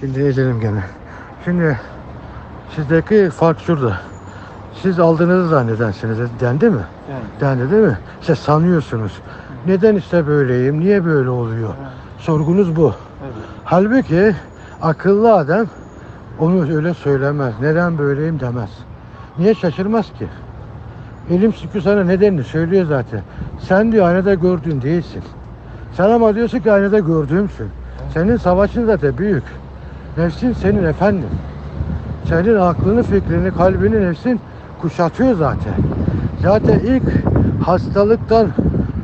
Şimdi edelim gene. Şimdi sizdeki fark şurada. Siz aldığınızı zannedersiniz. Dendi mi? Yani. Dendi değil mi? İşte sanıyorsunuz. Neden işte böyleyim? Niye böyle oluyor? Sorgunuz bu. Evet. Halbuki akıllı adam onu öyle söylemez. Neden böyleyim demez. Niye şaşırmaz ki? Elim çünkü sana nedenini söylüyor zaten. Sen diyor aynada gördüğün değilsin. Sen ama diyorsun ki aynada gördüğümsün. Senin savaşın zaten büyük. Nefsin senin efendin. Senin aklını, fikrini, kalbini nefsin kuşatıyor zaten. Zaten ilk hastalıktan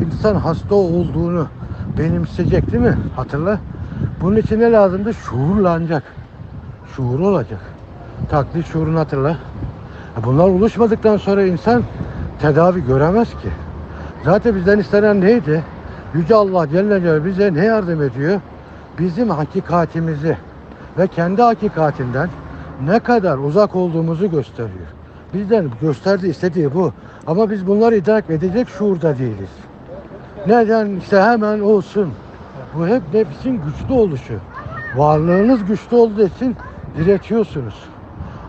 insan hasta olduğunu benimseyecek değil mi? Hatırla. Bunun için ne lazımdı? Şuurlanacak. Şuur olacak. Taklit şuurunu hatırla. Bunlar oluşmadıktan sonra insan tedavi göremez ki. Zaten bizden istenen neydi? Yüce Allah Celle Celaluhu bize ne yardım ediyor? Bizim hakikatimizi ve kendi hakikatinden ne kadar uzak olduğumuzu gösteriyor. Bizden gösterdiği istediği bu. Ama biz bunları idrak edecek şuurda değiliz. Neden? İşte hemen olsun. Bu hep nefsin güçlü oluşu. Varlığınız güçlü olduğu için diretiyorsunuz.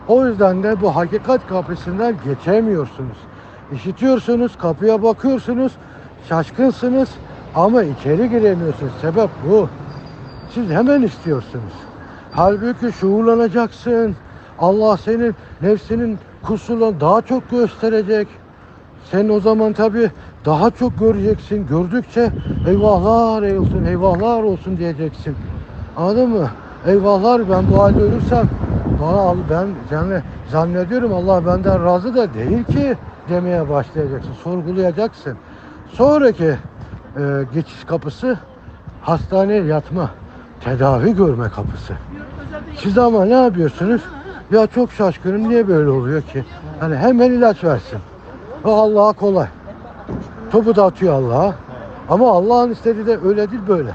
O yüzden de bu hakikat kapısından geçemiyorsunuz. İşitiyorsunuz, kapıya bakıyorsunuz, şaşkınsınız ama içeri giremiyorsunuz. Sebep bu. Siz hemen istiyorsunuz. Halbuki şuurlanacaksın. Allah senin nefsinin kusurlarını daha çok gösterecek. Sen o zaman tabii daha çok göreceksin. Gördükçe eyvahlar olsun, eyvahlar olsun diyeceksin. Anladın mı? Eyvahlar ben bu halde ölürsem bana al ben zannediyorum Allah benden razı da değil ki demeye başlayacaksın. Sorgulayacaksın. Sonraki e, geçiş kapısı hastaneye yatma, tedavi görme kapısı. Siz ama ne yapıyorsunuz? Ya çok şaşkınım niye böyle oluyor ki? Hani hemen ilaç versin. O Allah'a kolay. Topu da atıyor Allah'a. Ama Allah'ın istediği de öyle değil böyle.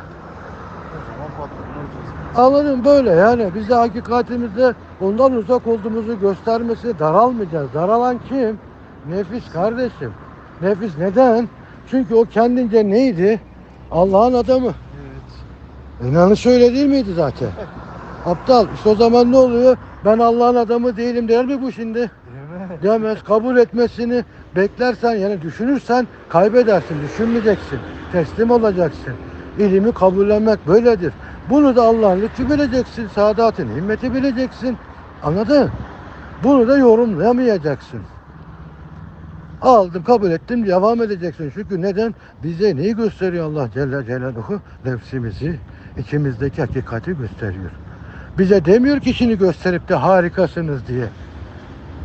Anladın böyle yani biz de hakikatimizde ondan uzak olduğumuzu göstermesi daralmayacağız. Daralan kim? Nefis kardeşim. Nefis neden? Çünkü o kendince neydi? Allah'ın adamı. Evet. İnanış öyle değil miydi zaten? Aptal. İşte o zaman ne oluyor? Ben Allah'ın adamı değilim der mi bu şimdi? Mi? Demez. Kabul etmesini beklersen yani düşünürsen kaybedersin. Düşünmeyeceksin. Teslim olacaksın. İlimi kabullenmek böyledir. Bunu da Allah'ın lütfu bileceksin. Saadatın himmeti bileceksin. Anladın? Bunu da yorumlayamayacaksın. Aldım, kabul ettim, devam edeceksin. Çünkü neden? Bize neyi gösteriyor Allah Celle Celaluhu? Nefsimizi, içimizdeki hakikati gösteriyor. Bize demiyor ki işini gösterip de harikasınız diye.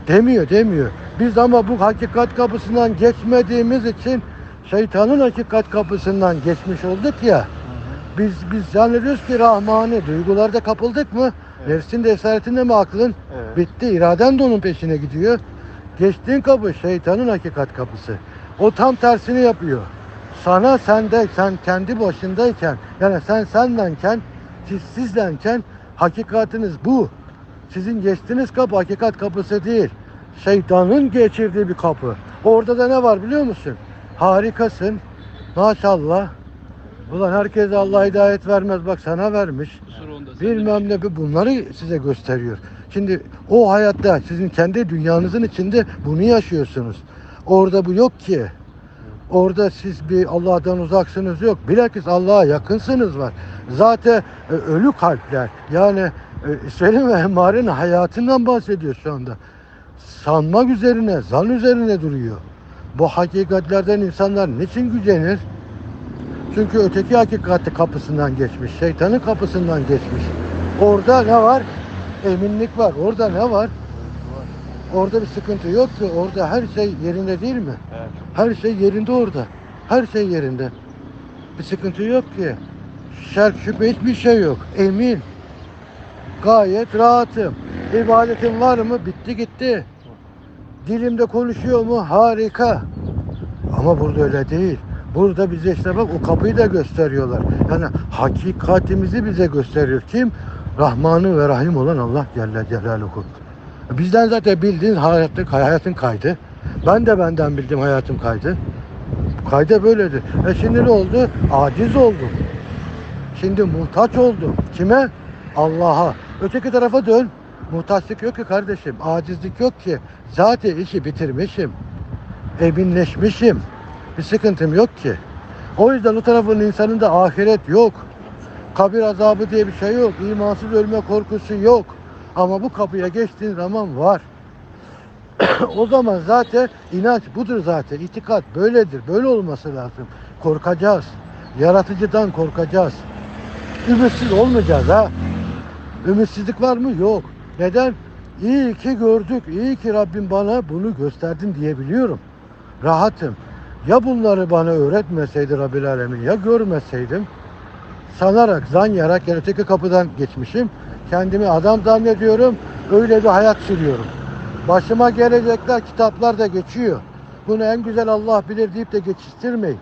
Demiyor, demiyor. Biz ama bu hakikat kapısından geçmediğimiz için şeytanın hakikat kapısından geçmiş olduk ya. Biz biz zannediyoruz ki Rahman'ı duygularda kapıldık mı? Evet. Nefsin de esaretinde mi aklın? Evet. Bitti. iraden de onun peşine gidiyor. Geçtiğin kapı şeytanın hakikat kapısı. O tam tersini yapıyor. Sana sende sen kendi başındayken yani sen sendenken siz sizdenken hakikatiniz bu. Sizin geçtiğiniz kapı hakikat kapısı değil. Şeytanın geçirdiği bir kapı. Orada da ne var biliyor musun? Harikasın. Maşallah. Ulan herkese Allah hidayet vermez. Bak sana vermiş. Bilmem ne bu- bunları size gösteriyor. Şimdi o hayatta sizin kendi dünyanızın içinde bunu yaşıyorsunuz. Orada bu yok ki. Orada siz bir Allah'tan uzaksınız yok. Bilakis Allah'a yakınsınız var. Zaten e, ölü kalpler yani e, Selim ve Emmare'nin hayatından bahsediyor şu anda. Sanmak üzerine, zan üzerine duruyor. Bu hakikatlerden insanlar niçin gücenir? Çünkü öteki hakikati kapısından geçmiş, şeytanın kapısından geçmiş. Orada ne var? Eminlik var. Orada ne var? Orada bir sıkıntı yok ki. Orada her şey yerinde değil mi? Evet. Her şey yerinde orada. Her şey yerinde. Bir sıkıntı yok ki. Şerk şüphe hiçbir şey yok. Emin. Gayet rahatım. İbadetim var mı? Bitti gitti. Dilimde konuşuyor mu? Harika. Ama burada öyle değil. Burada bize işte bak o kapıyı da gösteriyorlar. Yani hakikatimizi bize gösteriyor. Kim? Rahmanı ve Rahim olan Allah Celle Celaluhu. Bizden zaten bildiğin hayatın, hayatın kaydı. Ben de benden bildim hayatım kaydı. Kayda böyledir. E şimdi ne oldu? Aciz oldum. Şimdi muhtaç oldum. Kime? Allah'a. Öteki tarafa dön. Muhtaçlık yok ki kardeşim. Acizlik yok ki. Zaten işi bitirmişim. Eminleşmişim. Bir sıkıntım yok ki. O yüzden o tarafın insanında ahiret yok. Kabir azabı diye bir şey yok. İmansız ölme korkusu yok. Ama bu kapıya geçtiğin zaman var. o zaman zaten inanç budur zaten. İtikat böyledir. Böyle olması lazım. Korkacağız. Yaratıcıdan korkacağız. Ümitsiz olmayacağız ha. Ümitsizlik var mı? Yok. Neden? İyi ki gördük. İyi ki Rabbim bana bunu gösterdin diyebiliyorum. Rahatım. Ya bunları bana öğretmeseydi Rabbil Alemin ya görmeseydim sanarak, zanyarak öteki kapıdan geçmişim. Kendimi adam zannediyorum. Öyle bir hayat sürüyorum. Başıma gelecekler kitaplar da geçiyor. Bunu en güzel Allah bilir deyip de geçiştirmeyin.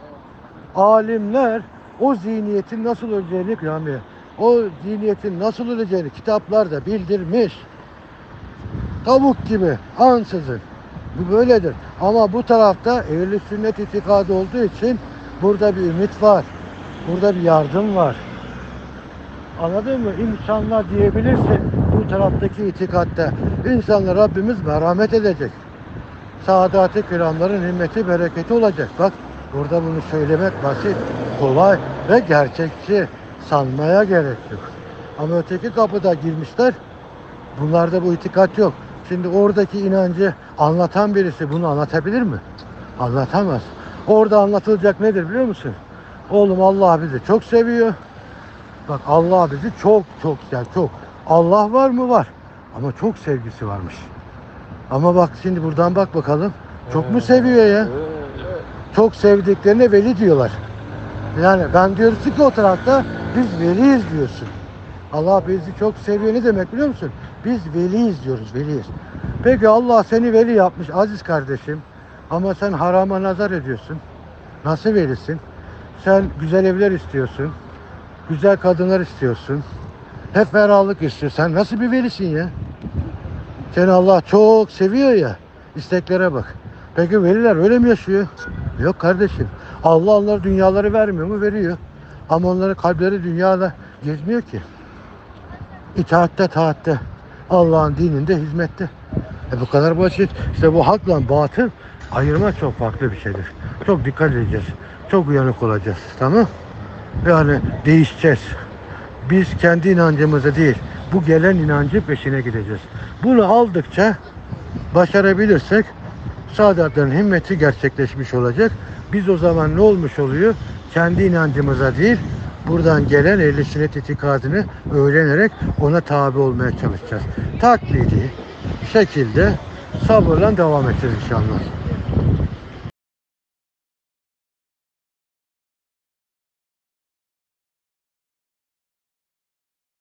Alimler o zihniyetin nasıl öleceğini Rami, o zihniyetin nasıl öleceğini kitaplarda bildirmiş. Tavuk gibi ansızın. Bu böyledir. Ama bu tarafta ehli sünnet itikadı olduğu için burada bir ümit var. Burada bir yardım var. Anladın mı? İnsanlar diyebilirsin bu taraftaki itikatta. İnsanlar Rabbimiz merhamet edecek. Saadat-ı kiramların himmeti, bereketi olacak. Bak burada bunu söylemek basit, kolay ve gerçekçi. Sanmaya gerek yok. Ama öteki kapıda girmişler. Bunlarda bu itikat yok. Şimdi oradaki inancı anlatan birisi bunu anlatabilir mi? Anlatamaz. Orada anlatılacak nedir biliyor musun? Oğlum Allah bizi çok seviyor. Bak Allah bizi çok çok yani çok. Allah var mı? Var. Ama çok sevgisi varmış. Ama bak şimdi buradan bak bakalım. Çok mu seviyor ya? Çok sevdiklerine veli diyorlar. Yani ben diyorsun ki o tarafta biz veliyiz diyorsun. Allah bizi çok seviyor ne demek biliyor musun? Biz veliyiz diyoruz veliyiz. Peki Allah seni veli yapmış aziz kardeşim. Ama sen harama nazar ediyorsun. Nasıl velisin? Sen güzel evler istiyorsun. Güzel kadınlar istiyorsun. Hep ferahlık istiyorsun. Sen nasıl bir velisin ya? Seni Allah çok seviyor ya. İsteklere bak. Peki veliler öyle mi yaşıyor? Yok kardeşim. Allah onlara dünyaları vermiyor mu? Veriyor. Ama onların kalpleri dünyada gezmiyor ki. İtaatte, taatte. Allah'ın dininde, hizmette. E bu kadar basit. İşte bu hakla batıl ayırma çok farklı bir şeydir. Çok dikkat edeceğiz. Çok uyanık olacağız. Tamam? Yani değişeceğiz. Biz kendi inancımızı değil, bu gelen inancı peşine gideceğiz. Bunu aldıkça başarabilirsek saadetlerin himmeti gerçekleşmiş olacak. Biz o zaman ne olmuş oluyor? Kendi inancımıza değil, buradan gelen ehl sünnet itikadını öğrenerek ona tabi olmaya çalışacağız. Taklidi şekilde sabırla devam edeceğiz inşallah.